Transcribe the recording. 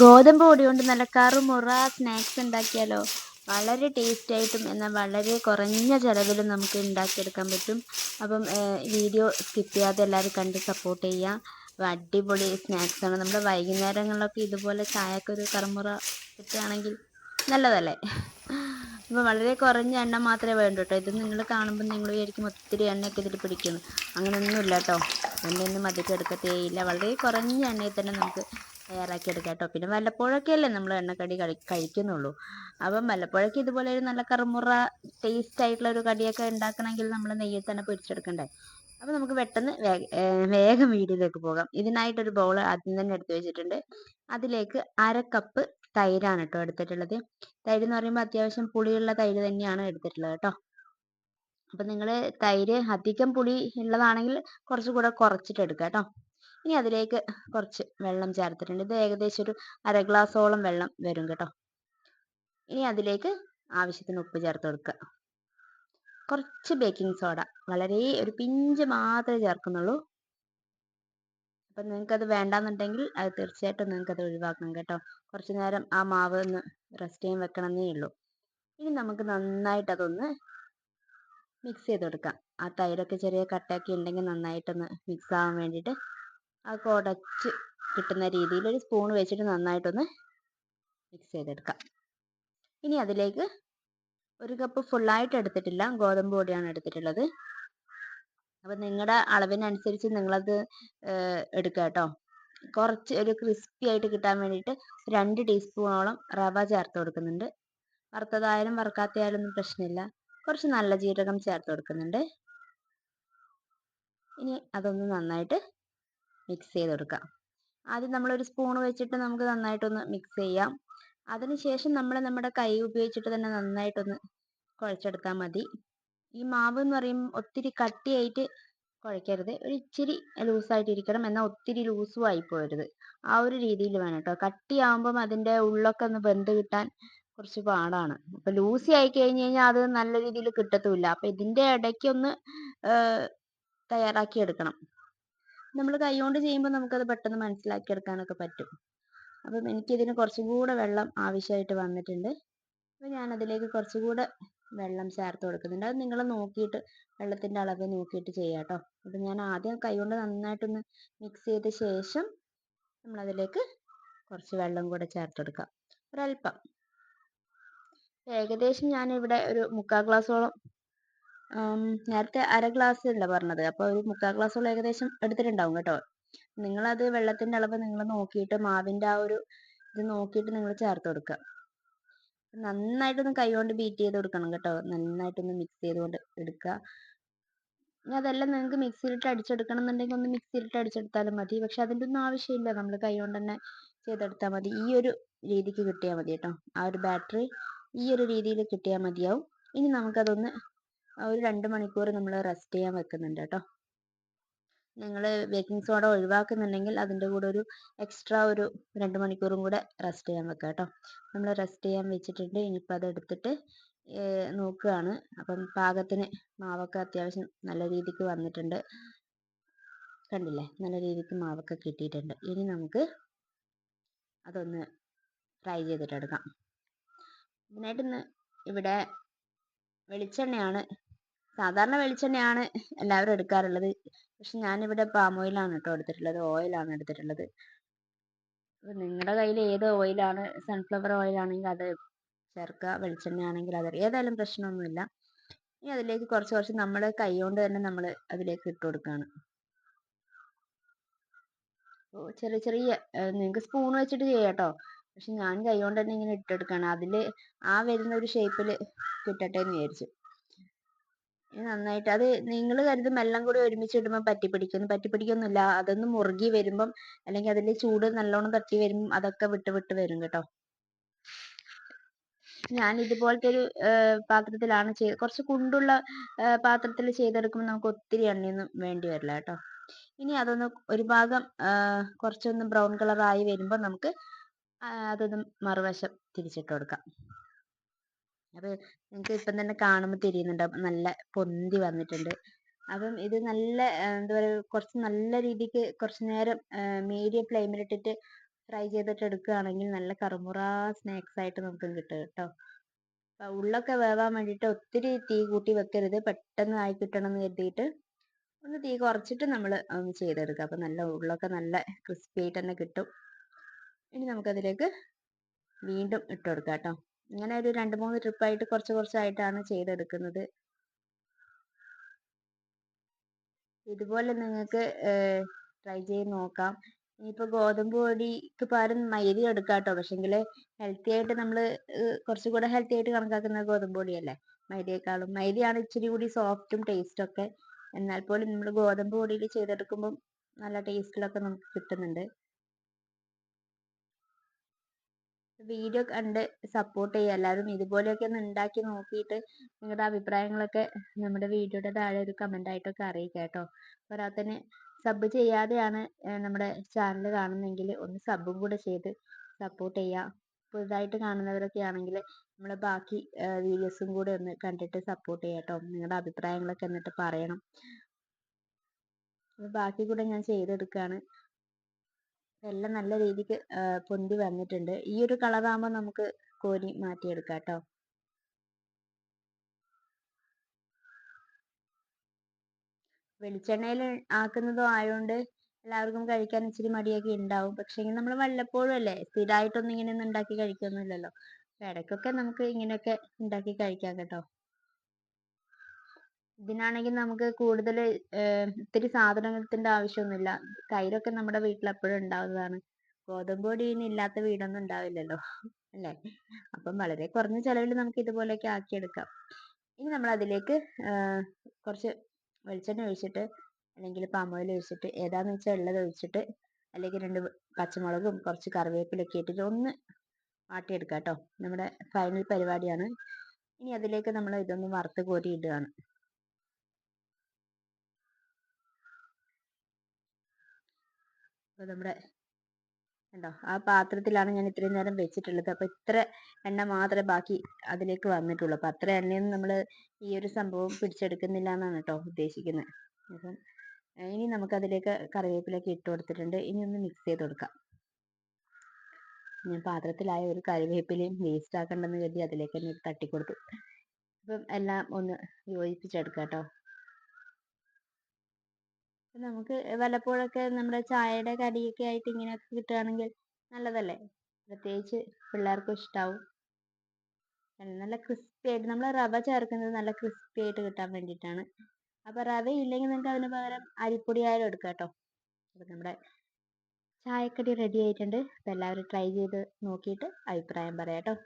ഗോതമ്പ് പൊടി കൊണ്ട് നല്ല കറുമുറ സ്നാക്സ് ഉണ്ടാക്കിയാലോ? വളരെ ടേസ്റ്റ് ആയിട്ടും എന്നാൽ വളരെ കുറഞ്ഞ ചിലവിലും നമുക്ക് ഉണ്ടാക്കിയെടുക്കാൻ പറ്റും. അപ്പം വീഡിയോ സ്കിപ്പ് ചെയ്യാതെ എല്ലാവരും കണ്ട് സപ്പോർട്ട് ചെയ്യുക അടിപൊളി സ്നാക്സ് ആണ്. നമ്മുടെ വൈകുന്നേരങ്ങളിലൊക്കെ ഇതുപോലെ ചായക്ക് ഒരു കറുമുറ കിട്ടുകയാണെങ്കിൽ നല്ലതല്ലേ? അപ്പോൾ വളരെ കുറഞ്ഞ എണ്ണ മാത്രമേ വേണ്ടൂ കേട്ടോ ഇത് നിങ്ങൾ കാണുമ്പോൾ നിങ്ങൾ വിചാരിക്കും ഒത്തിരി എണ്ണയൊക്കെ ഇതിൽ പിടിക്കുന്നു. അങ്ങനെയൊന്നുമില്ല കേട്ടോ എണ്ണയൊന്നും അധികം എടുക്കത്തേയില്ല വളരെ കുറഞ്ഞ എണ്ണയിൽ തന്നെ നമുക്ക് തയ്യാറാക്കി എടുക്കാം കേട്ടോ പിന്നെ വല്ലപ്പോഴൊക്കെ അല്ലേ നമ്മൾ എണ്ണക്കടി കഴി കഴിക്കുന്നുള്ളൂ. അപ്പം വല്ലപ്പോഴൊക്കെ ഇതുപോലെ ഒരു നല്ല കറുമുറ ടേസ്റ്റ് ആയിട്ടുള്ള ഒരു കടിയൊക്കെ ഉണ്ടാക്കണമെങ്കിൽ നമ്മൾ നെയ്യിൽ തന്നെ പൊരിച്ചെടുക്കണ്ടേ? അപ്പം നമുക്ക് പെട്ടെന്ന് വേഗം വീഡിയോയിലേക്ക് പോകാം. ഇതിനായിട്ടൊരു ബൗൾ ആദ്യം തന്നെ എടുത്തു വെച്ചിട്ടുണ്ട്. അതിലേക്ക് അര കപ്പ് തൈരാണ് കേട്ടോ എടുത്തിട്ടുള്ളത്. തൈര് എന്ന് പറയുമ്പോൾ അത്യാവശ്യം പുളിയുള്ള തൈര് തന്നെയാണ് എടുത്തിട്ടുള്ളത് കേട്ടോ. അപ്പം നിങ്ങൾ തൈര് അധികം പുളി ഉള്ളതാണെങ്കിൽ കുറച്ചുകൂടെ കുറച്ചിട്ട് എടുക്കുക കേട്ടോ. ഇനി അതിലേക്ക് കുറച്ച് വെള്ളം ചേർത്തിട്ടുണ്ട്. ഇത് ഏകദേശം ഒരു അര ഗ്ലാസോളം വെള്ളം വരും കേട്ടോ. ഇനി അതിലേക്ക് ആവശ്യത്തിന് ഉപ്പ് ചേർത്ത് കൊടുക്കുക. കുറച്ച് ബേക്കിംഗ് സോഡ വളരെ ഒരു പിഞ്ച് മാത്രമേ ചേർക്കുന്നുള്ളൂ. അപ്പം നിങ്ങൾക്കത് വേണ്ടാന്നുണ്ടെങ്കിൽ അത് തീർച്ചയായിട്ടും നിങ്ങൾക്കത് ഒഴിവാക്കണം കേട്ടോ. കുറച്ച് നേരം ആ മാവ് ഒന്ന് റെസ്റ്റ് ചെയ്യാൻ വെക്കണമെന്നേ ഉള്ളൂ. ഇനി നമുക്ക് നന്നായിട്ട് അതൊന്ന് മിക്സ് ചെയ്ത് കൊടുക്കാം. ആ തൈരൊക്കെ ചെറിയ കട്ടയൊക്കെ ഉണ്ടെങ്കിൽ നന്നായിട്ടൊന്ന് മിക്സ് ആവാൻ വേണ്ടിയിട്ട് ആ കുടച്ച് കിട്ടുന്ന രീതിയിൽ ഒരു സ്പൂൺ വെച്ചിട്ട് നന്നായിട്ടൊന്ന് മിക്സ് ചെയ്തെടുക്കാം. ഇനി അതിലേക്ക് ഒരു കപ്പ് ഫുള്ളായിട്ട് എടുത്തിട്ടില്ല ഗോതമ്പ് പൊടിയാണ് എടുത്തിട്ടുള്ളത്. അപ്പം നിങ്ങളുടെ അളവിനനുസരിച്ച് നിങ്ങളത് എടുക്കുക കേട്ടോ കുറച്ച് ഒരു ക്രിസ്പി ആയിട്ട് കിട്ടാൻ വേണ്ടിയിട്ട് രണ്ട് ടീസ്പൂണോളം റവ ചേർത്ത് കൊടുക്കുന്നുണ്ട്. വറുത്തതായാലും വറുക്കാത്തയായാലും ഒന്നും പ്രശ്നമില്ല. കുറച്ച് നല്ല ജീരകം ചേർത്ത് കൊടുക്കുന്നുണ്ട്. ഇനി അതൊന്ന് നന്നായിട്ട് മിക്സ് ചെയ്ത് ആദ്യം ഒരു സ്പൂൺ വെച്ചിട്ട് നമുക്ക് നന്നായിട്ടൊന്ന് മിക്സ് ചെയ്യാം. അതിനുശേഷം നമ്മൾ നമ്മുടെ കൈ ഉപയോഗിച്ചിട്ട് തന്നെ നന്നായിട്ടൊന്ന് കുഴച്ചെടുത്താൽ മതി. ഈ മാവ് എന്ന് പറയുമ്പോൾ ഒത്തിരി കട്ടിയായിട്ട് കുഴക്കരുത്. ഒരു ഇച്ചിരി ലൂസായിട്ടിരിക്കണം. എന്നാൽ ഒത്തിരി ലൂസും ആയി പോകരുത് ആ ഒരു രീതിയിൽ വേണം കേട്ടോ കട്ടിയാവുമ്പം അതിന്റെ ഉള്ളൊക്കെ ഒന്ന് വെന്ത് കിട്ടാൻ കുറച്ച് പാടാണ്. അപ്പോൾ ലൂസി ആയി കഴിഞ്ഞു കഴിഞ്ഞാൽ അത് നല്ല രീതിയിൽ കിട്ടത്തുമില്ല. അപ്പോൾ ഇതിന്റെ ഇടയ്ക്കൊന്ന് തയ്യാറാക്കി എടുക്കണം. നമ്മൾ കൈകൊണ്ട് ചെയ്യുമ്പോൾ നമുക്കത് പെട്ടെന്ന് മനസ്സിലാക്കി എടുക്കാനൊക്കെ പറ്റും. അപ്പം എനിക്കിതിന് കുറച്ചും കൂടെ വെള്ളം ആവശ്യമായിട്ട് വന്നിട്ടുണ്ട്. അപ്പോൾ ഞാൻ അതിലേക്ക് കുറച്ചും കൂടെ വെള്ളം ചേർത്ത് കൊടുക്കുന്നുണ്ട്. അത് നിങ്ങൾ നോക്കിയിട്ട് വെള്ളത്തിന്റെ അളവ് നോക്കിയിട്ട് ചെയ്യാം കേട്ടോ. അപ്പം ഞാൻ ആദ്യം കൈകൊണ്ട് നന്നായിട്ടൊന്ന് മിക്സ് ചെയ്ത ശേഷം നമ്മളതിലേക്ക് കുറച്ച് വെള്ളം കൂടെ ചേർത്ത് കൊടുക്കാം ഒരല്പം ഏകദേശം ഞാനിവിടെ ഒരു മുക്കാൽ ഗ്ലാസോളം നേരത്തെ അര ഗ്ലാസ് അല്ല പറഞ്ഞത്. അപ്പോൾ ഒരു മുക്കാൽ ഗ്ലാസോളം ഏകദേശം എടുത്തിട്ടുണ്ടാവും കേട്ടോ. നിങ്ങൾ നിങ്ങളത് വെള്ളത്തിന്റെ അളവ് നിങ്ങൾ നോക്കിയിട്ട് മാവിന്റെ ആ ഒരു ഇത് നോക്കിയിട്ട് നിങ്ങൾ ചേർത്ത് കൊടുക്കുക. നന്നായിട്ടൊന്ന് കൈകൊണ്ട് ബീറ്റ് ചെയ്ത് കൊടുക്കണം കേട്ടോ. നന്നായിട്ടൊന്ന് മിക്സ് ചെയ്തുകൊണ്ട് എടുക്കുക. ഇനി അതെല്ലാം നിങ്ങൾക്ക് മിക്സിയിലിട്ട് അടിച്ചെടുക്കണം എന്നുണ്ടെങ്കിൽ ഒന്ന് മിക്സിയിലിട്ട് അടിച്ചെടുത്താലും മതി. പക്ഷെ അതിന്റെ ഒന്നും ആവശ്യമില്ല. നമ്മൾ കൈകൊണ്ട് തന്നെ ചെയ്തെടുത്താൽ മതി. ഈ ഒരു രീതിക്ക് കിട്ടിയാൽ മതി കേട്ടോ. ആ ഒരു ബാറ്ററി ഈ ഒരു രീതിയിൽ കിട്ടിയാൽ മതിയാവും. ഇനി നമുക്കതൊന്ന് ഒരു രണ്ട് മണിക്കൂർ നമ്മൾ റെസ്റ്റ് ചെയ്യാൻ വെക്കുന്നുണ്ട് കേട്ടോ നിങ്ങൾ ബേക്കിംഗ് സോഡ ഒഴിവാക്കുന്നുണ്ടെങ്കിൽ അതിന്റെ കൂടെ ഒരു എക്സ്ട്രാ ഒരു രണ്ട് മണിക്കൂറും കൂടെ റെസ്റ്റ് ചെയ്യാൻ വെക്കുക കേട്ടോ നമ്മൾ റെസ്റ്റ് ചെയ്യാൻ വെച്ചിട്ടുണ്ട്. ഇനിയിപ്പോൾ അത് എടുത്തിട്ട് നോക്കുകയാണ് അപ്പം പാകത്തിന് മാവൊക്കെ അത്യാവശ്യം നല്ല രീതിക്ക് വന്നിട്ടുണ്ട്. കണ്ടില്ലേ? നല്ല രീതിക്ക് മാവൊക്കെ കിട്ടിയിട്ടുണ്ട്. ഇനി നമുക്ക് അതൊന്ന് ഫ്രൈ ചെയ്തിട്ടെടുക്കാം ഇതിനായിട്ട് ഇന്ന് ഇവിടെ വെളിച്ചെണ്ണയാണ് സാധാരണ വെളിച്ചെണ്ണയാണ് എല്ലാവരും എടുക്കാറുള്ളത്. പക്ഷെ ഞാനിവിടെ പാം ഓയിലാണ് കേട്ടോ എടുത്തിട്ടുള്ളത്. ഓയിലാണ് എടുത്തിട്ടുള്ളത്. നിങ്ങളുടെ കയ്യിൽ ഏത് ഓയിലാണ്? സൺഫ്ലവർ ഓയിലാണെങ്കിൽ അത് ചേർക്കുക. വെളിച്ചെണ്ണ ആണെങ്കിൽ അത്. ഏതായാലും പ്രശ്നമൊന്നുമില്ല. ഇനി അതിലേക്ക് കുറച്ച് കുറച്ച് നമ്മൾ കൈകൊണ്ട് തന്നെ നമ്മൾ അതിലേക്ക് ഇട്ട് കൊടുക്കുകയാണ്. ചെറിയ ചെറിയ നിങ്ങൾക്ക് സ്പൂൺ വെച്ചിട്ട് ചെയ്യാം കേട്ടോ. പക്ഷെ ഞാൻ കൈകൊണ്ട് തന്നെ ഇങ്ങനെ ഇട്ടെടുക്കുകയാണ് അതിൽ ആ വരുന്ന ഒരു ഷേപ്പിൽ കിട്ടട്ടെ എന്ന് വിചാരിച്ചു. നന്നായിട്ട് അത് നിങ്ങൾ കരുതും എല്ലാം കൂടി ഒരുമിച്ച് ഇടുമ്പോൾ പറ്റി പിടിക്കുന്നു പറ്റി പിടിക്കൊന്നുമില്ല. അതൊന്ന് മുറുകി വരുമ്പം അല്ലെങ്കിൽ അതിന്റെ ചൂട് നല്ലോണം തട്ടി വരുമ്പം അതൊക്കെ വിട്ട് വിട്ട് വരും കേട്ടോ. ഞാൻ ഇതുപോലത്തെ ഒരു പാത്രത്തിലാണ് ചെയ്ത് കുറച്ച് കുണ്ടുള്ള പാത്രത്തിൽ ചെയ്തെടുക്കുമ്പോൾ നമുക്ക് ഒത്തിരി എണ്ണയൊന്നും വേണ്ടി വരില്ല കേട്ടോ. ഇനി അതൊന്ന് ഒരു ഭാഗം കുറച്ചൊന്ന് ബ്രൗൺ കളറായി വരുമ്പോൾ നമുക്ക് അതൊന്ന് മറുവശം തിരിച്ചിട്ട് കൊടുക്കാം. അത് നിങ്ങൾക്ക് ഇപ്പം തന്നെ കാണുമ്പോൾ തിരിയുന്നുണ്ടാവും നല്ല പൊന്തി വന്നിട്ടുണ്ട്. അപ്പം ഇത് നല്ല എന്താ പറയുക കുറച്ച് നല്ല രീതിക്ക് കുറച്ച് നേരം മീഡിയം ഫ്ലെയിമിലിട്ടിട്ട് ഫ്രൈ ചെയ്തിട്ട് എടുക്കുകയാണെങ്കിൽ നല്ല കറുമുറ സ്നാക്സ് ആയിട്ട് നമുക്ക് കിട്ടും കേട്ടോ. ഉള്ളൊക്കെ വേവാൻ വേണ്ടിയിട്ട് ഒത്തിരി തീ കൂട്ടി വെക്കരുത്. പെട്ടെന്ന് ആയി കിട്ടണം എന്ന് കരുതിയിട്ട് ഒന്ന് തീ കുറച്ചിട്ട് നമ്മൾ ഒന്ന് ചെയ്തെടുക്കുക. അപ്പം നല്ല ഉള്ളൊക്കെ നല്ല ക്രിസ്പി ആയിട്ട് തന്നെ കിട്ടും. ഇനി നമുക്കതിലേക്ക് വീണ്ടും ഇട്ടുകൊടുക്കാം കേട്ടോ. ഇങ്ങനെ ഒരു രണ്ട് മൂന്ന് ട്രിപ്പായിട്ട് കുറച്ച് കുറച്ചായിട്ടാണ് ചെയ്തെടുക്കുന്നത്. ഇതുപോലെ നിങ്ങൾക്ക് ട്രൈ ചെയ്ത് നോക്കാം. ഇനിയിപ്പോൾ ഗോതമ്പ് പൊടിക്ക് പകരം മൈദ എടുക്കാം കേട്ടോ ഹെൽത്തി ആയിട്ട് നമ്മൾ കുറച്ചും കൂടെ ഹെൽത്തി ആയിട്ട് കണക്കാക്കുന്നത് ഗോതമ്പ് പൊടിയല്ലേ? മൈദയേക്കാളും. മൈദയാണ് ഇച്ചിരി കൂടി സോഫ്റ്റും ടേസ്റ്റും ഒക്കെ. എന്നാൽ പോലും നമ്മൾ ഗോതമ്പ് പൊടിയിൽ ചെയ്തെടുക്കുമ്പം നല്ല ടേസ്റ്റിലൊക്കെ നമുക്ക് കിട്ടുന്നുണ്ട്. വീഡിയോ കണ്ട് സപ്പോർട്ട് ചെയ്യുക. എല്ലാവരും ഇതുപോലെയൊക്കെ ഒന്ന് ഉണ്ടാക്കി നോക്കിയിട്ട് നിങ്ങളുടെ അഭിപ്രായങ്ങളൊക്കെ നമ്മുടെ വീഡിയോയുടെ താഴെ ഒരു കമന്റ് ആയിട്ടൊക്കെ അറിയിക്കുക കേട്ടോ. പോരാത്തതിന് സബ് ചെയ്യാതെയാണ് നമ്മുടെ ചാനൽ കാണുന്നതെങ്കിൽ ഒന്ന് സബും കൂടെ ചെയ്ത് സപ്പോർട്ട് ചെയ്യുക. പുതുതായിട്ട് കാണുന്നവരൊക്കെ ആണെങ്കിൽ നമ്മളെ ബാക്കി വീഡിയോസും കൂടെ ഒന്ന് കണ്ടിട്ട് സപ്പോർട്ട് ചെയ്യാം കേട്ടോ. നിങ്ങളുടെ അഭിപ്രായങ്ങളൊക്കെ എന്നിട്ട് പറയണം. ബാക്കി കൂടെ ഞാൻ ചെയ്തെടുക്കുകയാണ്. എല്ലാം നല്ല രീതിക്ക് പൊന്തി വന്നിട്ടുണ്ട്. ഈ ഒരു കളറാകുമ്പോൾ നമുക്ക് കോരി മാറ്റിയെടുക്കാം കേട്ടോ വെളിച്ചെണ്ണയിൽ ആക്കുന്നതോ ആയതുകൊണ്ട് എല്ലാവർക്കും കഴിക്കാൻ ഇച്ചിരി മടിയൊക്കെ ഉണ്ടാവും പക്ഷേ നമ്മൾ വല്ലപ്പോഴും അല്ലേ സ്ഥിരമായിട്ടൊന്നും ഇങ്ങനെയൊന്നും ഉണ്ടാക്കി കഴിക്കൊന്നുമില്ലല്ലോ ഇടയ്ക്കൊക്കെ നമുക്ക് ഇങ്ങനെയൊക്കെ ഉണ്ടാക്കി കഴിക്കാം കേട്ടോ. ഇതിനാണെങ്കിൽ നമുക്ക് കൂടുതൽ ഇത്തിരി സാധനത്തിന്റെ ആവശ്യമൊന്നുമില്ല. തൈരൊക്കെ നമ്മുടെ വീട്ടിൽ എപ്പോഴും ഉണ്ടാവുന്നതാണ്. ഗോതമ്പ് പൊടി ഇനി ഇല്ലാത്ത വീടൊന്നും ഉണ്ടാവില്ലല്ലോ അല്ലേ? അപ്പം വളരെ കുറഞ്ഞ ചിലവിൽ നമുക്ക് ഇതുപോലെയൊക്കെ ആക്കിയെടുക്കാം. ഇനി നമ്മൾ അതിലേക്ക് കുറച്ച് വെളിച്ചെണ്ണ ഒഴിച്ചിട്ട് അല്ലെങ്കിൽ പാം ഓയിൽ ഒഴിച്ചിട്ട് ഏതാന്ന് വെച്ചാൽ ഉള്ളത് ഒഴിച്ചിട്ട് അല്ലെങ്കിൽ രണ്ട് പച്ചമുളകും കുറച്ച് കറിവേപ്പിലൊക്കെ ഇട്ടിട്ട് ഒന്ന് വാട്ടിയെടുക്കാം കേട്ടോ നമ്മുടെ ഫൈനൽ പരിപാടിയാണ്. ഇനി അതിലേക്ക് നമ്മൾ ഇതൊന്ന് വറുത്ത് കോരി ഇടുകയാണ്. അപ്പോൾ നമ്മുടെ കണ്ടോ ആ പാത്രത്തിലാണ് ഞാൻ ഇത്രയും നേരം വെച്ചിട്ടുള്ളത്. അപ്പോൾ ഇത്ര എണ്ണ മാത്രമേ ബാക്കി അതിലേക്ക് വന്നിട്ടുള്ളൂ. അപ്പോൾ അത്ര എണ്ണയൊന്നും നമ്മൾ ഈ ഒരു സംഭവം പിടിച്ചെടുക്കുന്നില്ല എന്നാണ് കേട്ടോ ഉദ്ദേശിക്കുന്നത്. അപ്പം ഇനി നമുക്ക് അതിലേക്ക് കറിവേപ്പിലൊക്കെ ഇട്ട് കൊടുത്തിട്ടുണ്ട്. ഇനി ഒന്ന് മിക്സ് ചെയ്ത് കൊടുക്കാം. ഞാൻ പാത്രത്തിലായ ഒരു കറിവേപ്പിലയും വേസ്റ്റ് ആക്കണ്ടെന്ന് കരുതി അതിലേക്ക് തന്നെ തട്ടിക്കൊടുത്തു. അപ്പം എല്ലാം ഒന്ന് യോജിപ്പിച്ചെടുക്കാം കേട്ടോ. നമുക്ക് വല്ലപ്പോഴൊക്കെ നമ്മുടെ ചായയുടെ കടിയൊക്കെ ആയിട്ട് ഇങ്ങനെയൊക്കെ കിട്ടുകയാണെങ്കിൽ നല്ലതല്ലേ? പ്രത്യേകിച്ച് പിള്ളേർക്കും ഇഷ്ടാവും. നല്ല ക്രിസ്പി ആയിട്ട് നമ്മൾ റവ ചേർക്കുന്നത് നല്ല ക്രിസ്പി ആയിട്ട് കിട്ടാൻ വേണ്ടിയിട്ടാണ്. അപ്പോൾ റവ ഇല്ലെങ്കിൽ നിങ്ങൾക്ക് അതിന് പകരം അരിപ്പൊടി ആയാലും എടുക്കാം കേട്ടോ. നമ്മുടെ ചായക്കടി റെഡി ആയിട്ടുണ്ട്. അപ്പോൾ എല്ലാവരും ട്രൈ ചെയ്ത് നോക്കിയിട്ട് അഭിപ്രായം പറയാം കേട്ടോ.